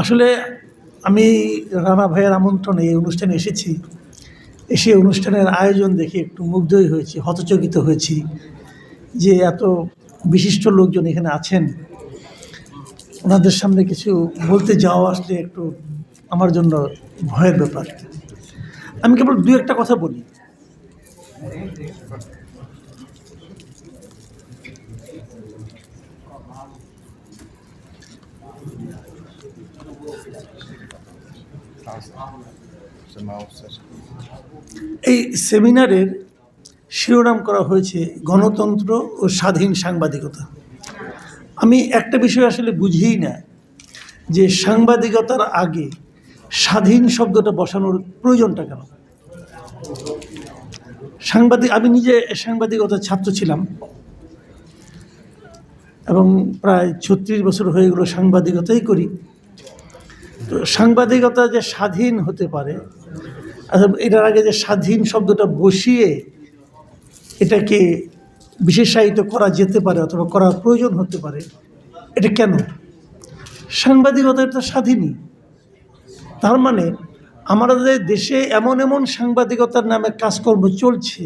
আসলে আমি রানা ভাইয়ের আমন্ত্রণে এই অনুষ্ঠানে এসেছি। এসে অনুষ্ঠানের আয়োজন দেখে একটু মুগ্ধই হয়েছি, হতচকিত হয়েছি যে এত বিশিষ্ট লোকজন এখানে আছেন। ওনাদের সামনে কিছু বলতে যাওয়া আসলে একটু আমার জন্য ভয়ের ব্যাপার। আমি কেবল দু একটা কথা বলি। এই সেমিনারের শিরোনাম করা হয়েছে গণতন্ত্র ও স্বাধীন সাংবাদিকতা। আমি একটা বিষয় আসলে বুঝিই না যে সাংবাদিকতার আগে স্বাধীন শব্দটা বসানোর প্রয়োজনটা কেন? সাংবাদিক, আমি নিজে সাংবাদিকতার ছাত্র ছিলাম এবং প্রায় ছত্রিশ বছর হয়ে গেলো সাংবাদিকতাই করি। তো সাংবাদিকতা যে স্বাধীন হতে পারে আচ্ছা, এটার আগে যে স্বাধীন শব্দটা বসিয়ে এটাকে বিশেষায়িত করা যেতে পারে অথবা করার প্রয়োজন হতে পারে এটা কেন? সাংবাদিকতা তো স্বাধীনই। তার মানে আমাদের দেশে এমন এমন সাংবাদিকতার নামে কাজকর্ম চলছে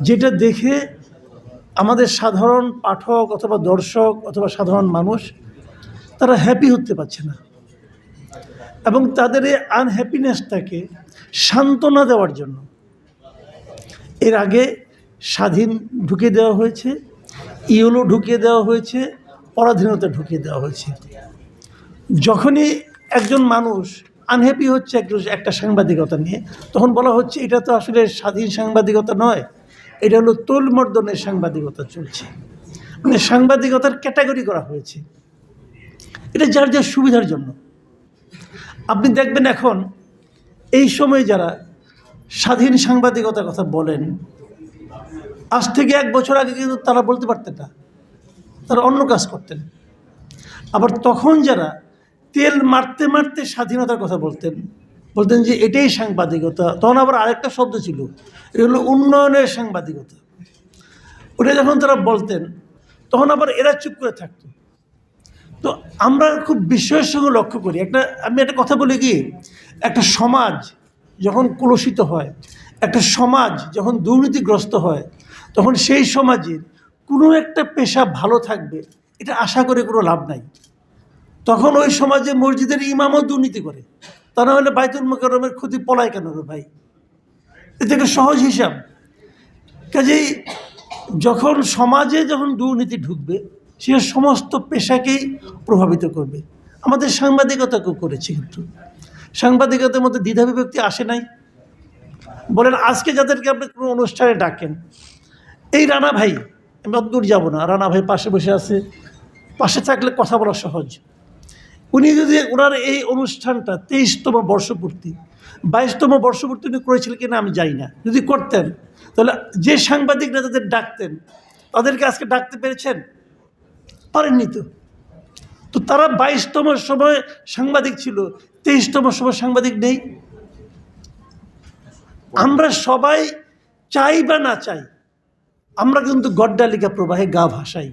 যেটা দেখে আমাদের সাধারণ পাঠক অথবা দর্শক অথবা সাধারণ মানুষ তারা হ্যাপি হতে পারছে না। এবং তাদের এই আনহ্যাপিনেসটাকে সান্ত্বনা দেওয়ার জন্য। এর আগে স্বাধীন ঢুকিয়ে দেওয়া হয়েছে, ইউলো ঢুকিয়ে দেওয়া হয়েছে, পরাধীনতা ঢুকিয়ে দেওয়া হয়েছে। যখনই একজন মানুষ আনহ্যাপি হচ্ছে একটু একটা সাংবাদিকতা নিয়ে, তখন বলা হচ্ছে, এটা তো আসলে স্বাধীন সাংবাদিকতা নয়, এটা হলো তোলমর্দনের সাংবাদিকতা চলছে। মানে সাংবাদিকতার ক্যাটাগরি করা হয়েছে। এটা যার যার সুবিধার জন্য। আপনি দেখবেন এখন, এই সময় যারা স্বাধীন সাংবাদিকতার কথা বলেন, আজ থেকে এক বছর আগে কিন্তু তারা বলতে পারতেন না। তারা অন্য কাজ করতেন। আবার তখন যারা তেল মারতে মারতে স্বাধীনতার কথা বলতেন বলতেন যে এটাই সাংবাদিকতা। তখন আবার আরেকটা শব্দ ছিল, এটা হলো উন্নয়নের সাংবাদিকতা। ওটা যখন তারা বলতেন, তখন আবার এরা চুপ করে থাকতো। তো আমরা খুব বিস্ময়ের সঙ্গে লক্ষ্য করি। একটা, আমি একটা কথা বলি কি? একটা সমাজ যখন কলুষিত হয়, একটা সমাজ যখন দুর্নীতিগ্রস্ত হয়, তখন সেই সমাজের কোনো একটা পেশা ভালো থাকবে, এটা আশা করে কোনো লাভ নাই। তখন ওই সমাজে মসজিদের ইমামও দুর্নীতি করে। তা না হলে বাইতুল মোকারমের ক্ষতি পলায় কেন রে ভাই? এটা একটা সহজ হিসাব। কাজেই যখন সমাজে যখন দুর্নীতি ঢুকবে সে সমস্ত পেশাকেই প্রভাবিত করবে। আমাদের সাংবাদিকতাকেও করেছে কিন্তু। সাংবাদিকতার মধ্যে দ্বিধা বিভক্তি আসে নাই। বলেন, আজকে যাদেরকে আপনি কোনো অনুষ্ঠানে ডাকেন, এই রানা ভাই, আমি অত দূর যাব না, রানা ভাই পাশে বসে আছে। পাশে থাকলে কথা বলা সহজ। উনি যদি ওনার এই অনুষ্ঠানটা তেইশতম বর্ষপূর্তি, বাইশতম বর্ষপূর্তি উনি করেছিলেন কিনা আমি জানি না। যদি করতেন, তাহলে যে সাংবাদিকরা তাদের ডাকতেন, তাদেরকে আজকে ডাকতে পেরেছেন? পারেননি তো। তো তারা বাইশতম সময় সাংবাদিক ছিল, তেইশতম সময় সাংবাদিক নেই। আমরা সবাই চাই বা না চাই, আমরা কিন্তু গড্ডালিকা প্রবাহে গা ভাসাই।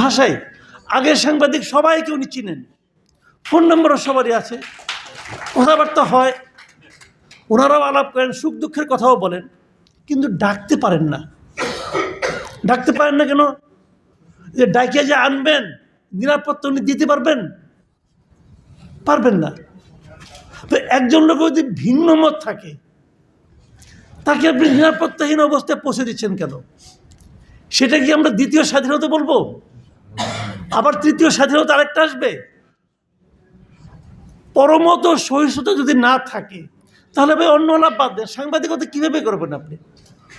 ভাষায় আগের সাংবাদিক সবাইকে উনি চিনেন। ফোন নম্বরও সবারই আছে। কথাবার্তা হয়। ওনারাও আলাপ করেন, সুখ দুঃখের কথাও বলেন, কিন্তু ডাকতে পারেন না। ডাকতে পারেন না কেন? যে ডাকিয়ে যে আনবেন, নিরাপত্তা উনি দিতে পারবেন? পারবেন না। তো একজন লোক যদি ভিন্ন মত থাকে, তাকে আপনি নিরাপত্তাহীন অবস্থায় পৌঁছে দিচ্ছেন কেন? সেটা কি আমরা দ্বিতীয় স্বাধীনতা বলব? আবার তৃতীয় স্বাধীনতা আরেকটা আসবে? পরমত সহিষ্ণুতা যদি না থাকে, তাহলে ভাই অন্য লাভ বাদ দেন। সাংবাদিকতা কীভাবে করবেন আপনি?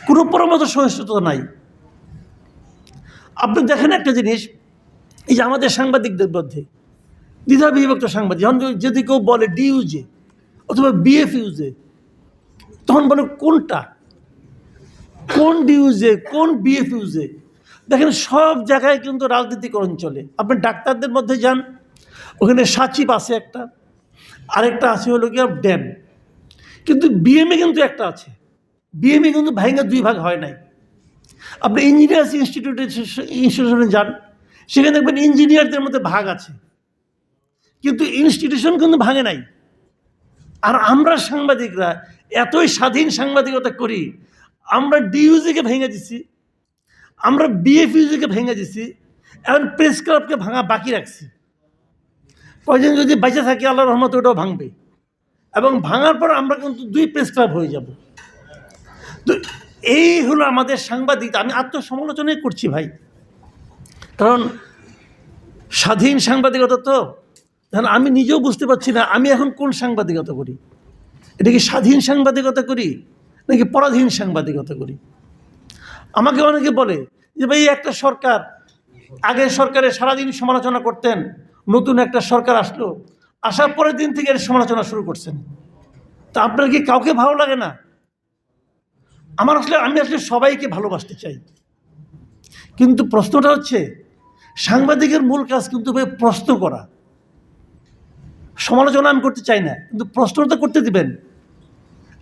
কোনো পরমত সহিষ্ণুতা নাই। আপনি দেখেন একটা জিনিস, এই যে আমাদের সাংবাদিকদের মধ্যে, দ্বিধা বিভক্ত সাংবাদিক, যখন যদি কেউ বলে ডিইউজে অথবা বিএফ ইউজে তখন বলে কোনটা? কোন ডিউজে কোন বিএফ ইউজে দেখেন সব জায়গায় কিন্তু রাজনীতিকরণ চলে। আপনি ডাক্তারদের মধ্যে যান, ওখানে সাচিব আছে একটা, আরেকটা আছে হলো কি ড্যাম। কিন্তু বিএমএ কিন্তু একটা আছে। বিএমএ কিন্তু ভাইঙ্গা দুই ভাগ হয় নাই। আপনি ইঞ্জিনিয়ার্স ইনস্টিটিউটে ইনস্টিটিউশনে যান, সেখানে দেখবেন ইঞ্জিনিয়ারদের মধ্যে ভাগ আছে। কিন্তু ইনস্টিটিউশন কিন্তু ভাঙে নাই। আর আমরা সাংবাদিকরা, এতই স্বাধীন সাংবাদিকতা করি, আমরা ডিইউজিকে ভেঙে দিছি, আমরা বিএফইউজিকে ভেঙে দিছি, এখন প্রেস ক্লাবকে ভাঙা বাকি রাখছি। কয়জন যদি বেঁচে থাকি, আল্লাহ রহমত ওটাও ভাঙবে। এবং ভাঙার পর আমরা কিন্তু দুই প্রেস ক্লাব হয়ে যাব। এই হলো আমাদের সাংবাদিক। আমি আত্মসমালোচনাই করছি ভাই। কারণ স্বাধীন সাংবাদিকতা তো। কারণ আমি নিজেও বুঝতে পারছি না, আমি এখন কোন সাংবাদিকতা করি? এটা কি স্বাধীন সাংবাদিকতা করি, নাকি পরাধীন সাংবাদিকতা করি? আমাকে অনেকে বলে যে, ভাই একটা সরকার আগের সরকারে সারাদিন সমালোচনা করতেন, নতুন একটা সরকার আসলো, আসার পরের দিন থেকে এর সমালোচনা শুরু করছেন। তা আপনার কি কাউকে ভালো লাগে না? আমার আসলে, আমি আসলে সবাইকে ভালোবাসতে চাই। কিন্তু প্রশ্নটা হচ্ছে, সাংবাদিকের মূল কাজ কিন্তু প্রশ্ন করা। সমালোচনা আমি করতে চাই না, কিন্তু প্রশ্নটা করতে দিবেন।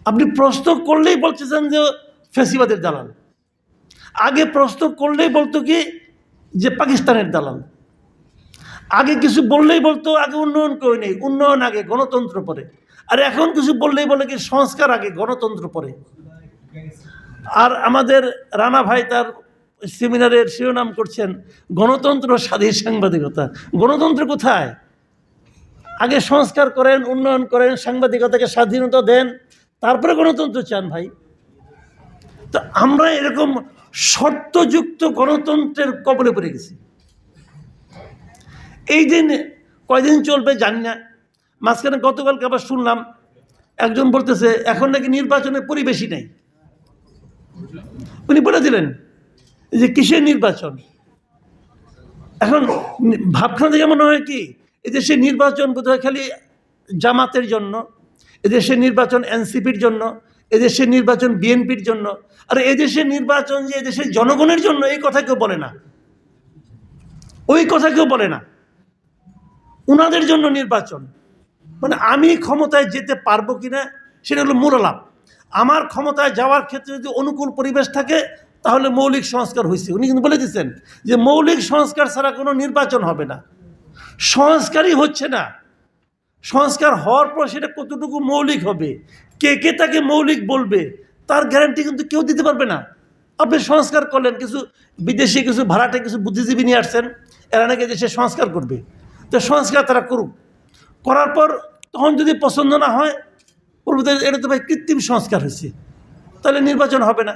আপনি প্রশ্ন করলেই বলতেছেন যে, ফেসিবাদের দালাল। আগে প্রশ্ন করলেই বলতো কি, যে পাকিস্তানের দালাল। আগে কিছু বললেই বলতো, আগে উন্নয়ন করে নেই, উন্নয়ন আগে, গণতন্ত্র পরে। আর এখন কিছু বললেই বলে কি, সংস্কার আগে, গণতন্ত্র পরে। আর আমাদের রানা ভাই তার সেমিনারের শিরোনাম করছেন গণতন্ত্র স্বাধীন সাংবাদিকতা। গণতন্ত্র কোথায়? আগে সংস্কার করেন, উন্নয়ন করেন, সাংবাদিকতাকে স্বাধীনতা দেন, তারপরে গণতন্ত্র চান ভাই। তো আমরা এরকম শর্তযুক্ত গণতন্ত্রের কবলে পড়ে গেছি। এই দিন কয়দিন চলবে জানি না। মাঝখানে গতকালকে আবার শুনলাম, একজন বলতেছে, এখন নাকি নির্বাচনের পরিবেশই নেই। উনি বলে দিলেন যে কিসের নির্বাচন? এখন ভাবখানা থেকে মনে হয় কি এদেশে নির্বাচন বোধহয় খালি জামাতের জন্য এদেশের নির্বাচন এনসিপির জন্য এদেশের নির্বাচন বিএনপির জন্য, আর এদেশের নির্বাচন যে এদেশের জনগণের জন্য, এই কথা কেউ বলে না। ওই কথা কেউ বলে না। উনাদের জন্য নির্বাচন। মানে আমি ক্ষমতায় যেতে পারব কিনা, সেটা হলো মূল লাভ আমার ক্ষমতায় যাওয়ার ক্ষেত্রে যদি অনুকূল পরিবেশ থাকে, তাহলে মৌলিক সংস্কার হয়েছে। উনি কিন্তু বলে দিচ্ছেন যে, মৌলিক সংস্কার ছাড়া কোনো নির্বাচন হবে না। সংস্কারই হচ্ছে না। সংস্কার হওয়ার পর সেটা কতটুকু মৌলিক হবে? কে কে তাকে মৌলিক বলবে? তার গ্যারান্টি কিন্তু কেউ দিতে পারবে না। আপনি সংস্কার করলেন, কিছু বিদেশি, কিছু ভাড়াটে, কিছু বুদ্ধিজীবী নিয়ে আসছেন, এরা নাকি দেশে সংস্কার করবে। তো সংস্কার তারা করুক। করার পর তখন যদি পছন্দ না হয় বলব এটা তো ভাই কৃত্রিম সংস্কার হয়েছে। তাহলে নির্বাচন হবে না।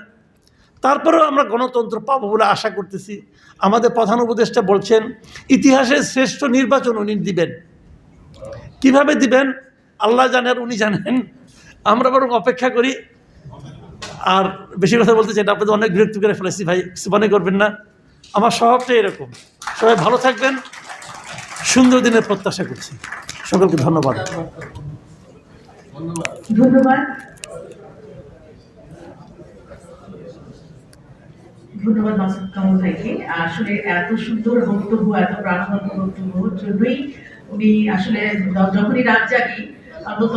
তারপরেও আমরা গণতন্ত্র পাবো বলে আশা করতেছি। আমাদের প্রধান উপদেষ্টা বলছেন, ইতিহাসের শ্রেষ্ঠ নির্বাচন উনি দিবেন। কীভাবে দিবেন? আল্লাহ জানেন, উনি জানেন। আমরা বরং অপেক্ষা করি। আর বেশি কথা বলতে চাই আপনাদের অনেক বিরক্ত করে ফেলেছি ভাই, কিছু মনে করবেন না। আমার স্বভাবটাই এরকম। সবাই ভালো থাকবেন। সুন্দর দিনের প্রত্যাশা করছি। সকলকে ধন্যবাদ। ধন্যবাদ। ধন্যবাদ মাসুদ কামল ভাইকে। আসলে এত সুন্দর বক্তব্য, এত প্রার্থনা বক্তব্য, জন্যই উনি আসলে যখনই রাত জাগি অন্তত